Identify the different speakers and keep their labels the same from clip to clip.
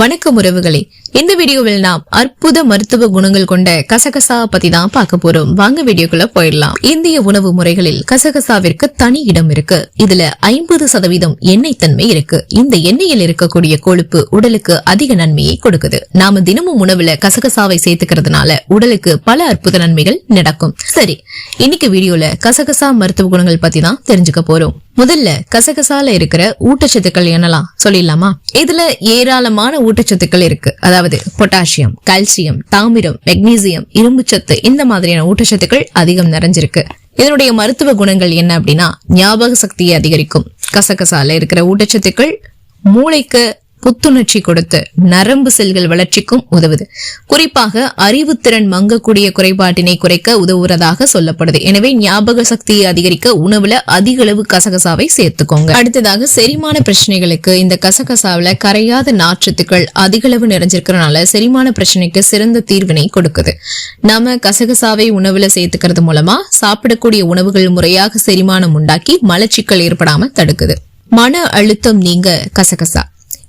Speaker 1: வணக்கம் உறவுகளே. இந்த வீடியோவில் நாம் அற்புத மருத்துவ குணங்கள் கொண்ட கசகசா பத்தி தான் பார்க்க போறோம். வாங்க வீடியோக்குள்ள போயிடலாம். இந்திய உணவு முறைகளில் கசகசாவிற்கு தனி இடம் இருக்கு. இதுல ஐம்பது சதவீதம் எண்ணெய் தன்மை இருக்கு. இந்த எண்ணெயில் இருக்கக்கூடிய கொழுப்பு உடலுக்கு அதிக நன்மையை கொடுக்குது. நாம தினமும் உணவுல கசகசாவை சேர்த்துக்கிறதுனால உடலுக்கு பல அற்புத நன்மைகள் நடக்கும். சரி இன்னைக்கு வீடியோல கசகசா மருத்துவ குணங்கள் பத்தி தான் தெரிஞ்சுக்க போறோம். முதல்ல கசகசால இருக்கிற ஊட்டச்சத்துக்கள் என்னலாம்? சொல்லிடலாமா? இதுல ஏராளமான ஊட்டச்சத்துக்கள் இருக்கு. அதாவது பொட்டாசியம் கால்சியம் தாமிரம் மெக்னீசியம் இரும்புச்சத்து இந்த மாதிரியான ஊட்டச்சத்துக்கள் அதிகம் நிறைஞ்சிருக்கு. இதனுடைய மருத்துவ குணங்கள் என்ன அப்படின்னா ஞாபக சக்தியை அதிகரிக்கும். கசகசால இருக்கிற ஊட்டச்சத்துக்கள் மூளைக்கு புத்துணர்ச்சி கொடுத்து நரம்பு செல்கள் வளர்ச்சிக்கும் உதவுது. குறிப்பாக அறிவுத்திறன் மங்கக்கூடிய குறைபாட்டினை குறைக்க உதவுவதாக சொல்லப்படுது. எனவே ஞாபக சக்தியை அதிகரிக்க உணவுல அதிக அளவு கசகசாவை சேர்த்துக்கோங்க. அடுத்ததாக செரிமான பிரச்சனைகளுக்கு இந்த கசகசாவில கரையாத நாற்றத்துக்கள் அதிக அளவு நிறைஞ்சிருக்கிறனால செரிமான பிரச்சனைக்கு சிறந்த தீர்வினை கொடுக்குது. நாம கசகசாவை உணவுல சேர்த்துக்கிறது மூலமா சாப்பிடக்கூடிய உணவுகள் முறையாக செரிமானம் உண்டாக்கி மலச்சிக்கல் ஏற்படாம தடுக்குது. மன அழுத்தம் நீங்க கசகசா.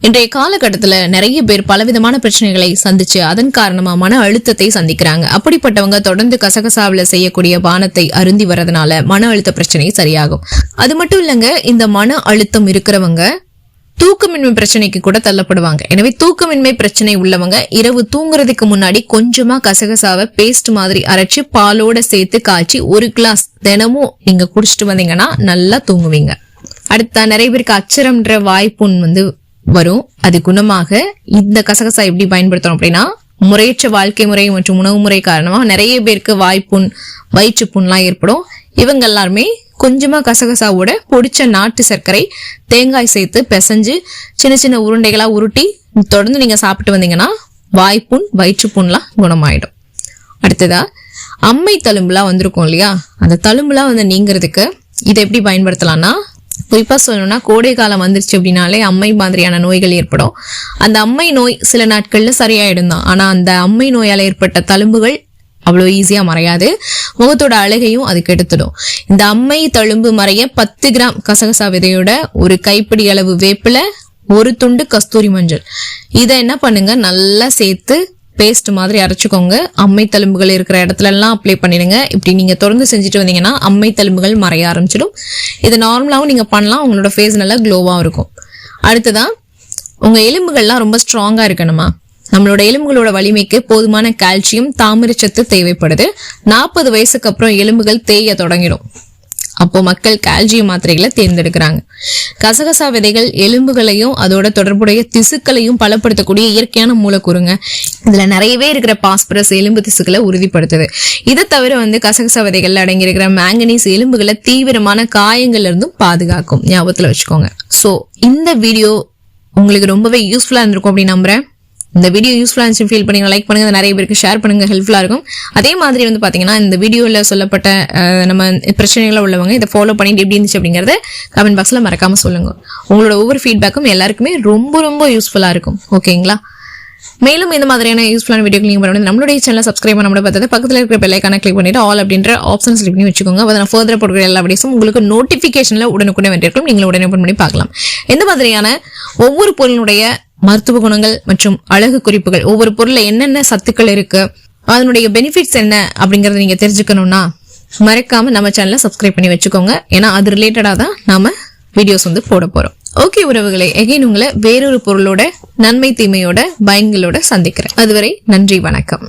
Speaker 1: இன்றைய காலகட்டத்தில் நிறைய பேர் பலவிதமான பிரச்சனைகளை சந்திச்சு அதன் காரணமா மன அழுத்தத்தை சந்திக்கிறாங்க. அப்படிப்பட்டவங்க தொடர்ந்து கசகசாவில் செய்யக்கூடிய பானத்தை அருந்தி வரதுனால மன அழுத்த பிரச்சனை சரியாகும். அது மட்டும் இல்லைங்க இந்த மன அழுத்தம் இருக்கிறவங்க தூக்கமின்மை பிரச்சனைக்கு கூட தள்ளப்படுவாங்க. எனவே தூக்கமின்மை பிரச்சனை உள்ளவங்க இரவு தூங்குறதுக்கு முன்னாடி கொஞ்சமா கசகசாவை பேஸ்ட் மாதிரி அரைச்சு பாலோட சேர்த்து காய்ச்சி ஒரு கிளாஸ் தினமும் நீங்க குடிச்சிட்டு வந்தீங்கன்னா நல்லா தூங்குவீங்க. அடுத்த நிறைய பேருக்கு அச்சரம்ன்ற வாய்ப்புண் வந்து வரும். அது குணமாக இந்த கசகசா எப்படி பயன்படுத்தணும் அப்படின்னா முறையற்ற வாழ்க்கை முறை மற்றும் உணவு முறை காரணமாக நிறைய பேருக்கு வாய்ப்புண் வயிற்று புண்லாம் ஏற்படும். இவங்க எல்லாருமே கொஞ்சமா கசகசாவோட பொடிச்ச நாட்டு சர்க்கரை தேங்காய் சேர்த்து பிசைஞ்சு சின்ன சின்ன உருண்டைகளாக உருட்டி தொடர்ந்து நீங்க சாப்பிட்டு வந்தீங்கன்னா வாய்ப்புண் வயிற்றுப்புண்லாம் குணமாயிடும். அடுத்ததா அம்மை தழும்புலாம் வந்திருக்கும் இல்லையா? அந்த தழும்புலாம் வந்து நீங்கிறதுக்கு இதை எப்படி பயன்படுத்தலாம்னா குறிப்பாக சொல்லணும்னா கோடை காலம் வந்துருச்சு அப்படின்னாலே அம்மை மாதிரியான நோய்கள் ஏற்படும். அந்த அம்மை நோய் சில நாட்களில் சரியாயிடும் தான். ஆனால் அந்த அம்மை நோயால் ஏற்பட்ட தழும்புகள் அவ்வளோ ஈஸியாக மறையாது. முகத்தோட அழகையும் அது கெடுத்துடும். இந்த அம்மை தழும்பு மறைய பத்து கிராம் கசகசா விதையோட ஒரு கைப்பிடி அளவு வேப்பில ஒரு துண்டு கஸ்தூரி மஞ்சள். இதை என்ன பண்ணுங்க? நல்லா சேர்த்து பேஸ்ட் மாதிரி அரைச்சிக்கோங்க. அம்மை தழும்புகள் இருக்கிற இடத்துலலாம் அப்ளை பண்ணிடுங்க. இப்படி நீங்கள் தொடர்ந்து செஞ்சுட்டு வந்தீங்கன்னா அம்மை தழும்புகள் மறைய ஆரம்பிச்சிடும். இதை நார்மலாகவும் நீங்கள் பண்ணலாம். உங்களோட ஃபேஸ் நல்லா க்ளோவாக இருக்கும். அடுத்ததா உங்கள் எலும்புகள்லாம் ரொம்ப ஸ்ட்ராங்காக இருக்கணுமா? நம்மளோட எலும்புகளோட வலிமைக்கு போதுமான கால்சியம் தாமிரச்சத்து தேவைப்படுது. நாற்பது வயசுக்கு அப்புறம் எலும்புகள் தேய தொடங்கிடும். அப்போ மக்கள் கால்சியம் மாத்திரைகளை தேர்ந்தெடுக்கிறாங்க. கசகசா விதைகள் எலும்புகளையும் அதோட தொடர்புடைய திசுக்களையும் பலப்படுத்தக்கூடிய இயற்கையான மூலக்கூறுங்க. இதுல நிறையவே இருக்கிற பாஸ்பரஸ் எலும்பு திசுக்களை உறுதிப்படுத்துது. இதை தவிர வந்து கசகசா விதைகள் அடங்கியிருக்கிற மேங்கனீஸ் எலும்புகளை தீவிரமான காயங்கள்ல இருந்தும் பாதுகாக்கும். ஞாபகத்துல வச்சுக்கோங்க. சோ இந்த வீடியோ உங்களுக்கு ரொம்பவே யூஸ்ஃபுல்லா இருந்திருக்கும் அப்படின்னு நம்புறேன். இந்த வீடியோ யூஸ்ஃபுல்லாக இருந்துச்சு ஃபீல் பண்ணி லைக் பண்ணுங்கள் நிறைய பேருக்கு ஷேர் பண்ணுங்கள் ஹெல்ப்ஃபுல்லாக இருக்கும். அதே மாதிரி வந்து பார்த்தீங்கன்னா இந்த வீடியோவில் சொல்லப்பட்ட நம்ம பிரச்சனைகளை உள்ளவங்க இதை ஃபாலோ பண்ணிட்டு எப்படி இருந்துச்சு அப்படிங்கறத கமெண்ட் பாக்ஸில் மறக்காமல் சொல்லுங்கள் உங்களோட ஒவ்வொரு ஃபீட்பேக்கும் எல்லாருக்குமே ரொம்ப ரொம்ப யூஸ்ஃபுல்லாக இருக்கும். ஓகேங்களா மேலும் இந்த மாதிரியான யூஸ்ஃபுல்லான வீடியோ நீங்கள் பண்ணி நம்மளுடைய சேனல் சப்ஸ்கிரைப் பண்ண நம்மளோட பார்த்தது பக்கத்தில் இருக்கிற பெல்லைக்கான கிளிக் பண்ணிட்டு ஆல் அப்படின்ற ஆப்ஷன் கிளிக் பண்ணி வச்சுக்கோங்க. அதை நான் ஃபர்தர் போடுற எல்லா வீடியோஸும் உங்களுக்கு நோட்டிஃபிகேஷனில் உடனுக்குடனே வேண்டியிருக்கும் நீங்கள் உடனே ஓப்பன் பண்ணி பார்க்கலாம். இந்த மாதிரியான ஒவ்வொரு பொருளினுடைய மருத்துவ குணங்கள் மற்றும் அழகு குறிப்புகள் ஒவ்வொரு பொருள்ல என்னென்ன சத்துக்கள் இருக்கு அதனுடைய பெனிஃபிட்ஸ் என்ன அப்படிங்கறத நீங்க தெரிஞ்சுக்கணும்னா மறக்காம நம்ம சேனலை சப்ஸ்கிரைப் பண்ணி வச்சுக்கோங்க. ஏன்னா அது ரிலேட்டடா தான் நாம வீடியோஸ் வந்து போட போறோம். ஓகே உறவுகளை எகைன் உங்களை வேறொரு பொருளோட நன்மை தீமையோட பயங்களோட சந்திக்கிறேன். அதுவரை நன்றி வணக்கம்.